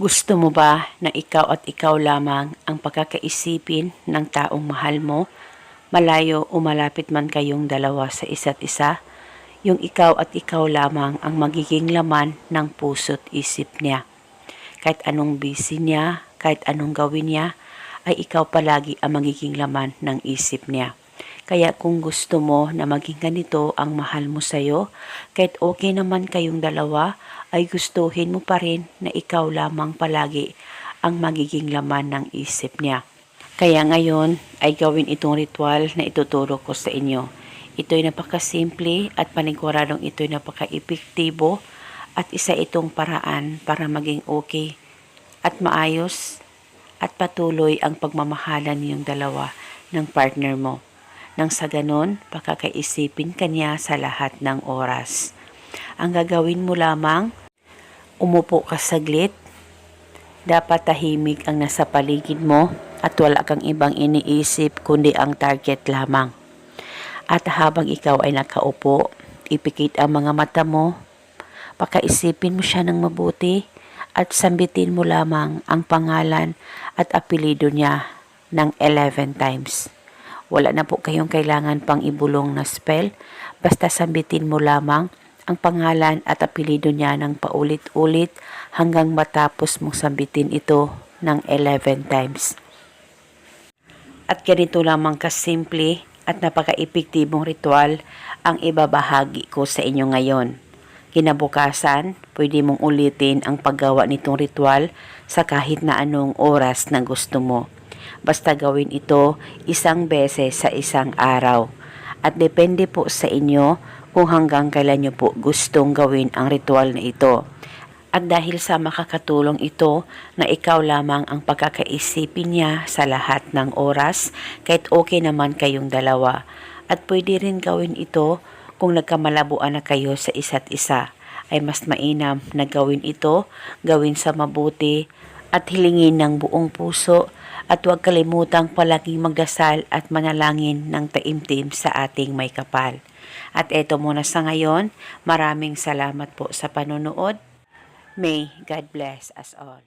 Gusto mo ba na ikaw at ikaw lamang ang pagkakaisipin ng taong mahal mo? Malayo o malapit man kayong dalawa sa isa't isa? Yung ikaw at ikaw lamang ang magiging laman ng puso't isip niya. Kahit anong busy niya, kahit anong gawin niya, ay ikaw palagi ang magiging laman ng isip niya. Kaya kung gusto mo na maging ganito ang mahal mo sa'yo, kahit okay naman kayong dalawa, ay gustuhin mo pa rin na ikaw lamang palagi ang magiging laman ng isip niya. Kaya ngayon ay gawin itong ritual na ituturo ko sa inyo. Ito'y napakasimple at paniguradong ito'y napaka-epektibo at isa itong paraan para maging okay at maayos at patuloy ang pagmamahalan niyong dalawa ng partner mo. Nang sa ganon, pakakaisipin ka niya sa lahat ng oras. Ang gagawin mo lamang, umupo ka saglit, dapat tahimik ang nasa paligid mo at wala kang ibang iniisip kundi ang target lamang. At habang ikaw ay nakaupo, ipikit ang mga mata mo, pakaisipin mo siya ng mabuti at sambitin mo lamang ang pangalan at apelido niya ng 11 times. Wala na po kayong kailangan pang ibulong na spell, basta sambitin mo lamang ang pangalan at apelido niya ng paulit-ulit hanggang matapos mong sambitin ito ng 11 times. At ganito lamang kasimple at napaka-epektibong ritual ang ibabahagi ko sa inyo ngayon. Kinabukasan, pwede mong ulitin ang paggawa nitong ritual sa kahit na anong oras na gusto mo. Basta gawin ito isang beses sa isang araw. At depende po sa inyo kung hanggang kailan nyo po gustong gawin ang ritual na ito. At dahil sa makakatulong ito na ikaw lamang ang pagkakaisipin niya sa lahat ng oras, kahit okay naman kayong dalawa. At pwede rin gawin ito kung nagkamalabuan na kayo sa isa't isa. Ay mas mainam na gawin ito, gawin sa mabuti, at hilingin ng buong puso at huwag kalimutang palaging magdasal at manalangin ng taimtim sa ating may kapal. At eto muna sa ngayon, maraming salamat po sa panonood. May God bless us all.